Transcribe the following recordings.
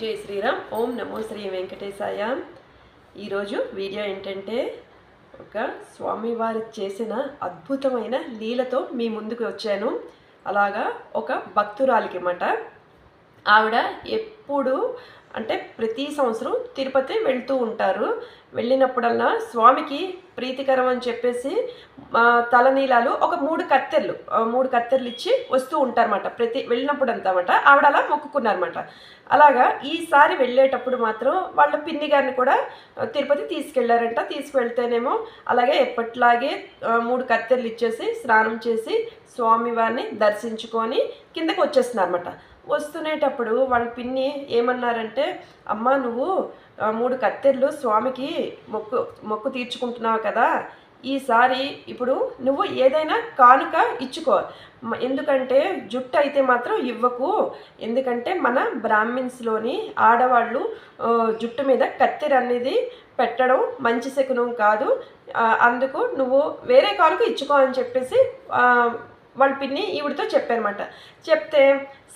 జై శ్రీరామ్. ఓం నమో శ్రీ వెంకటేశాయ. ఈరోజు వీడియో ఏంటంటే ఒక స్వామివారి చేసిన అద్భుతమైన లీలతో మీ ముందుకు వచ్చాను. అలాగా ఒక భక్తురాలికి మాట ఆవిడ ఎప్పుడు అంటే ప్రతి సంవత్సరం తిరుపతి వెళ్తూ ఉంటారు. వెళ్ళినప్పుడల్లా స్వామికి ప్రీతికరం అని చెప్పేసి తలనీలాలు ఒక మూడు కత్తెర్లు మూడు కత్తెర్లు ఇచ్చి వస్తూ ఉంటారన్నమాట. ప్రతి వెళ్ళినప్పుడు అంతమాట ఆవిడ అలా మొక్కుకున్నారన్నమాట. అలాగా ఈసారి వెళ్ళేటప్పుడు మాత్రం వాళ్ళ పిన్ని గారిని కూడా తిరుపతి తీసుకెళ్ళారంట. తీసుకువెళ్తేనేమో అలాగే ఎప్పట్లాగే మూడు కత్తెర్లు ఇచ్చేసి స్నానం చేసి స్వామివారిని దర్శించుకొని కిందకి వచ్చేస్తున్నారన్నమాట. వస్తునేటప్పుడు వాళ్ళ పిన్ని ఏమన్నారంటే అమ్మ నువ్వు మూడు కత్తెర్లు స్వామికి మొక్కు మొక్కు తీర్చుకుంటున్నావు కదా ఈసారి ఇప్పుడు నువ్వు ఏదైనా కానుక ఇచ్చుకో. ఎందుకంటే జుట్టు అయితే మాత్రం ఇవ్వకు. ఎందుకంటే మన బ్రాహ్మిన్స్లోని ఆడవాళ్ళు జుట్టు మీద కత్తెర అనేది పెట్టడం మంచి శకునం కాదు. అందుకు నువ్వు వేరే కానుక ఇచ్చుకో అని చెప్పేసి వాళ్ళ పిన్ని ఈవిడితో చెప్పారనమాట చెప్తే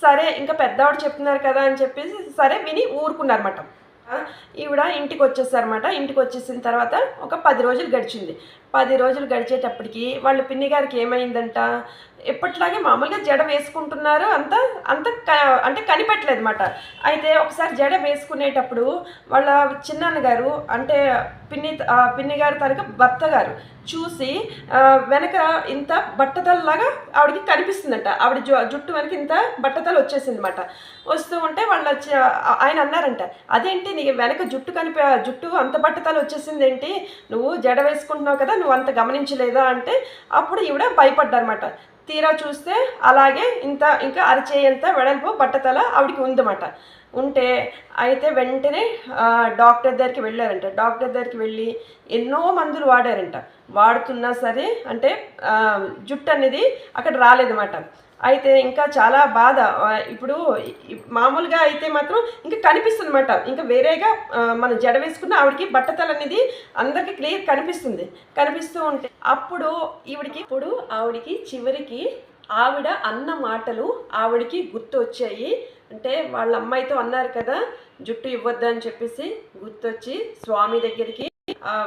సరే ఇంకా పెద్దవాడు చెప్తున్నారు కదా అని చెప్పేసి సరే విని ఊరుకున్నారన్నమాట. ఈవిడ ఇంటికి వచ్చేసారన్నమాట ఇంటికి వచ్చేసిన తర్వాత ఒక పది రోజులు గడిచింది. పది రోజులు గడిచేటప్పటికి వాళ్ళ పిన్ని గారికి ఏమైందంట? ఎప్పట్లాగే మామూలుగా జడ వేసుకుంటున్నారు అంత అంత క అంటే కనిపెట్టలేదు అనమాట అయితే ఒకసారి జడ వేసుకునేటప్పుడు వాళ్ళ చిన్నాన్నగారు అంటే పిన్ని పిన్ని గారి తనక భర్త గారు చూసి వెనక ఇంత బట్టతలలాగా ఆవిడకి కనిపిస్తుందంట. ఆవిడ జుట్టు వెనక ఇంత బట్టతల వచ్చేసింది అనమాట వస్తూ ఉంటే వాళ్ళ వచ్చి ఆయన అన్నారంట అదేంటి నీ వెనక జుట్టు కనిపి జుట్టు అంత బట్టతల వచ్చేసింది ఏంటి నువ్వు జడ వేసుకుంటున్నావు కదా నువ్వు అంత గమనించలేదా? అంటే అప్పుడు ఈవిడ భయపడ్డారనమాట తీరా చూస్తే అలాగే ఇంత ఇంకా అరచేయంత వెడల్పు బట్టతల ఆవిడకి ఉందన్నమాట. ఉంటే అయితే వెంటనే డాక్టర్ దగ్గరికి వెళ్ళారంట. డాక్టర్ దగ్గరికి వెళ్ళి ఎన్నో మందులు వాడారంట. వాడుతున్నా సరే అంటే జుట్టు అనేది అక్కడ రాలేదన్నమాట. అయితే ఇంకా చాలా బాధ. ఇప్పుడు మామూలుగా అయితే మాత్రం ఇంకా కనిపిస్తుంది అనమాట ఇంకా వేరేగా మనం జడ వేసుకున్న ఆవిడకి బట్టతల అనేది అందరికీ క్లియర్ కనిపిస్తుంది. కనిపిస్తూ ఉంటే అప్పుడు ఈవిడికి ఇప్పుడు ఆవిడకి చివరికి ఆవిడ అన్న మాటలు ఆవిడకి గుర్తు వచ్చాయి అంటే వాళ్ళ అమ్మాయితో అన్నారు కదా జుట్టు ఇవ్వద్దు అని చెప్పేసి గుర్తొచ్చి స్వామి దగ్గరికి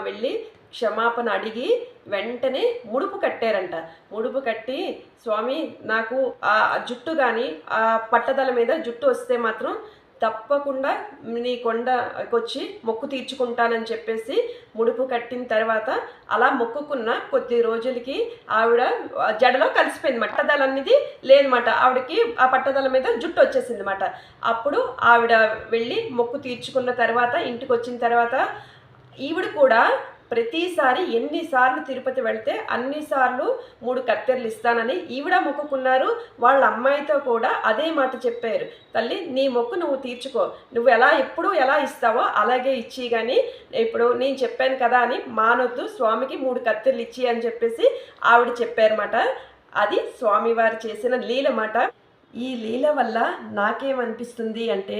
వెళ్ళి క్షమాపణ అడిగి వెంటనే ముడుపు కట్టారంట. ముడుపు కట్టి స్వామి నాకు ఆ జుట్టు కానీ ఆ పట్టదల మీద జుట్టు వస్తే మాత్రం తప్పకుండా నీ కొండకొచ్చి మొక్కు తీర్చుకుంటానని చెప్పేసి ముడుపు కట్టిన తర్వాత అలా మొక్కుకున్న కొద్ది రోజులకి ఆవిడ జడలో కలిసిపోయింది పట్టదల అనేది లేదన్నమాట. ఆవిడకి ఆ పట్టదల మీద జుట్టు వచ్చేసింది అనమాట అప్పుడు ఆవిడ వెళ్ళి మొక్కు తీర్చుకున్న తర్వాత ఇంటికి వచ్చిన తర్వాత ఈవిడ కూడా ప్రతిసారి ఎన్నిసార్లు తిరుపతి వెళ్తే అన్నిసార్లు మూడు కత్తెరలు ఇస్తానని ఈవిడ మొక్కుకున్నారు. వాళ్ళ అమ్మాయితో కూడా అదే మాట చెప్పారు. తల్లి నీ మొక్కు నువ్వు తీర్చుకో. నువ్వు ఎలా ఎప్పుడు ఎలా ఇస్తావో అలాగే ఇచ్చి కానీ ఇప్పుడు నేను చెప్పాను కదా అని మానొద్దు స్వామికి మూడు కత్తెరలు ఇచ్చి అని చెప్పేసి ఆవిడ చెప్పారన్నమాట. అది స్వామివారు చేసిన లీలమాట. ఈ లీల వల్ల నాకేమనిపిస్తుంది అంటే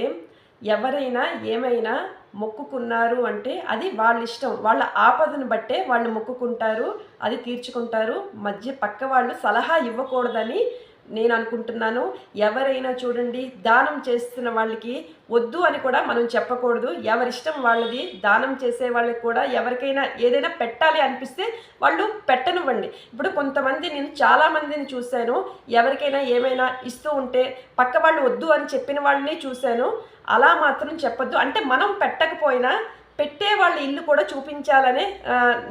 ఎవరైనా ఏమైనా మొక్కుకున్నారు అంటే అది వాళ్ళ ఇష్టం. వాళ్ళ ఆపదను బట్టే వాళ్ళు మొక్కుకుంటారు అది తీర్చుకుంటారు. మధ్య పక్క వాళ్ళు సలహా ఇవ్వకూడదని నేను అనుకుంటున్నాను. ఎవరైనా చూడండి దానం చేస్తున్న వాళ్ళకి వద్దు అని కూడా మనం చెప్పకూడదు. ఎవరిష్టం వాళ్ళది దానం చేసే వాళ్ళకి కూడా ఎవరికైనా ఏదైనా పెట్టాలి అనిపిస్తే వాళ్ళు పెట్టనివ్వండి. ఇప్పుడు కొంతమంది నేను చాలా మందిని చూశాను. ఎవరికైనా ఏమైనా ఇస్తూ ఉంటే పక్క వాళ్ళు వద్దు అని చెప్పిన వాళ్ళని చూశాను. అలా మాత్రం చెప్పొద్దు. అంటే మనం పెట్టకపోయినా పెట్టే వాళ్ళ ఇల్లు కూడా చూపించాలని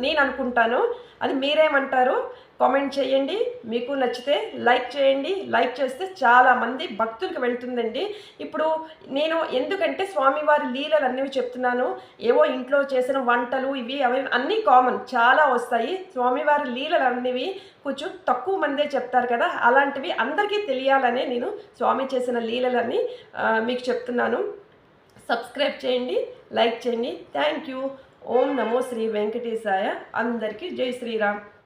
నేను అనుకుంటాను. అది మీరేమంటారు కామెంట్ చేయండి. మీకు నచ్చితే లైక్ చేయండి. లైక్ చేస్తే చాలా మంది భక్తులకు వెళ్తుందండి. ఇప్పుడు నేను ఎందుకంటే స్వామివారి లీలలు అన్నవి చెప్తున్నాను. ఏవో ఇంట్లో చేసిన వంటలు ఇవి అవి అన్నీ కామన్. చాలా వస్తాయి. స్వామివారి లీలలు అన్నవి కొంచెం తక్కువ మందే చెప్తారు కదా. అలాంటివి అందరికీ తెలియాలనే నేను స్వామి చేసిన లీలలని మీకు చెప్తున్నాను. సబ్స్క్రైబ్ చేయండి లైక్ చేయండి. థ్యాంక్ యూ ఓం నమో శ్రీ వెంకటేశాయ. అందరికీ జై శ్రీరామ్.